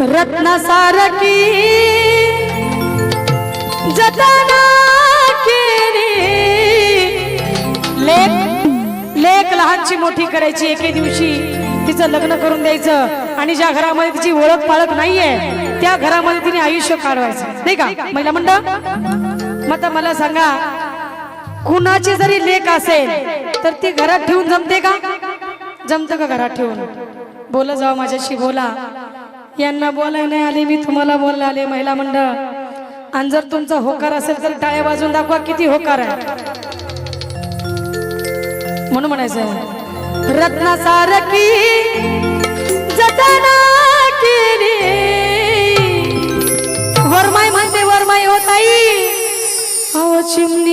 रत्नासारखी जतना लेख लेख लहानची मोठी करायची एके दिवशी. तिचं लग्न करून द्यायचं. आणि ज्या घरामध्ये तिची ओळख पाळख नाहीये त्या घरामध्ये तिने आयुष्य काढवायचं. नाही का महिला मंडळ? मग मला सांगा कुणाची जरी लेख असेल तर ती घरात ठेवून जमते का? जमतं का घरात ठेवून? बोला जाऊ माझ्याशी बोला. यांना बोलाय नाही आले मी तुम्हाला बोलला आले महिला मंडळ. आणि जर तुमचा होकार असेल तर टाळ्या वाजून दाखवा किती होकार आहे. म्हणून म्हणायचं रत्नासारखी जतना केली. वरमाई म्हणते वरमाई होताई. अहो चिमणी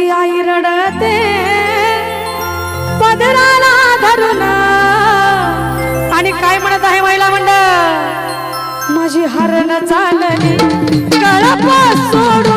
माझी आई रडते. पदराला धरून. आणि काय म्हणत आहे महिला मंडळ? माझी हरण चालली. कळप सोडून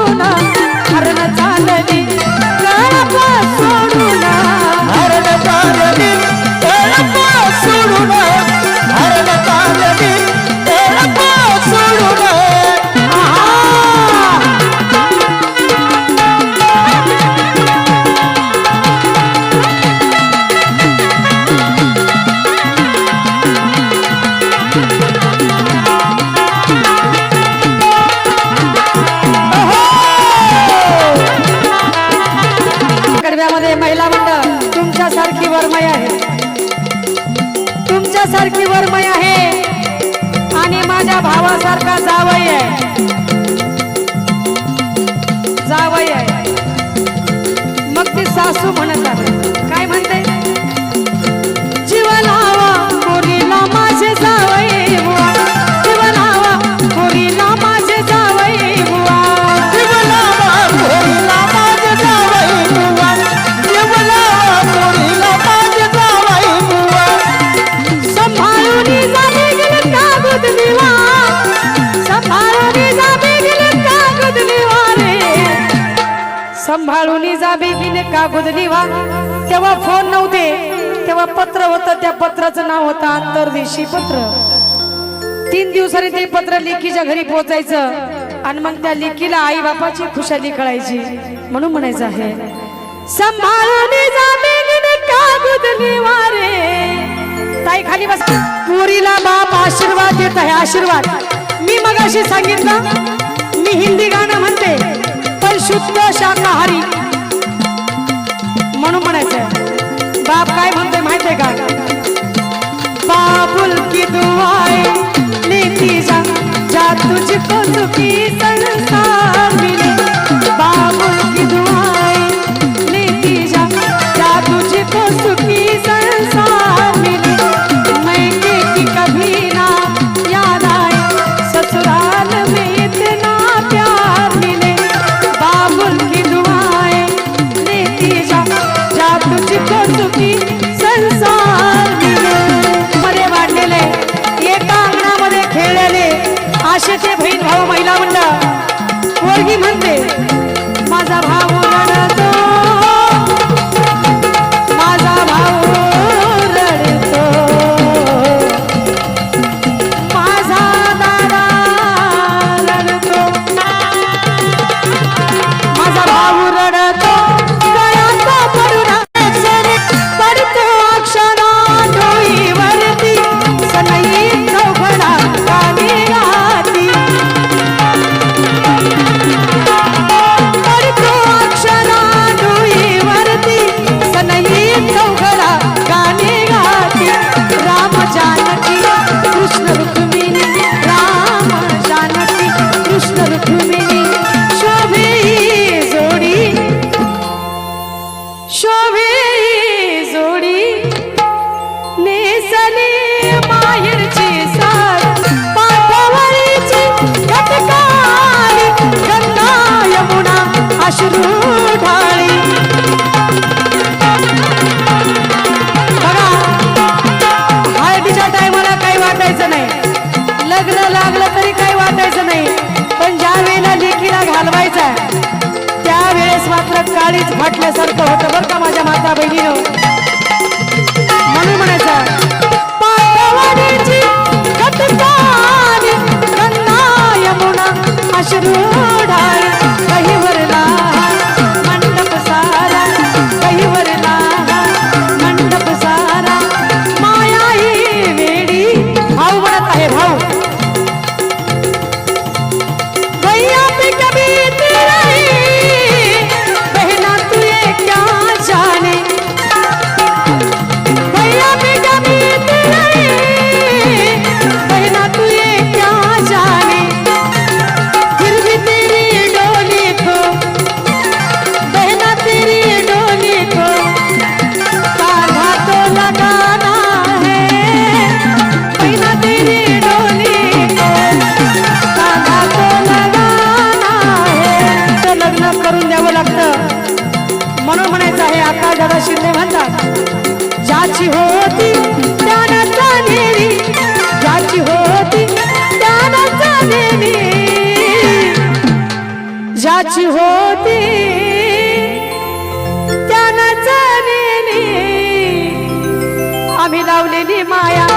तुमच्यासारखी वरमय आहे. आणि माझ्या भावासारखा जावई आहे. जावई आहे. मग ती सासू म्हणत आहे. गेले गुदली वा तेव्हा फोन नव्हते. तेव्हा पत्र होतं. त्या पत्राचं नाव होतं आंतरदेशी पत्र. तीन दिवसांनी ते पत्र लेकीच्या घरी पोहोचायचं. आणि मग त्या लेकीला आई बापाची खुशाली कळायची. म्हणून म्हणायचं आहे रे ताई खाली बस. पुरीला बाप आशीर्वाद देत आहे आशीर्वाद. मी मगाशी सांगितलं मी हिंदी गाणं म्हणते. पण शुद्ध शाकाहारी. म्हणून म्हणायचंय. बाप काय म्हणतोय माहितीये का? बाबुल की दुआएं लेती जा जा तुझको सुखी संसार शोभे जोडी नेसले गाडीच फाटल्यासारखं होतं बरं का माझ्या माता बहिणीनं? म्हणून म्हणायचं अश्रू ज्याची होती. त्यानं आम्ही लावलेली माया.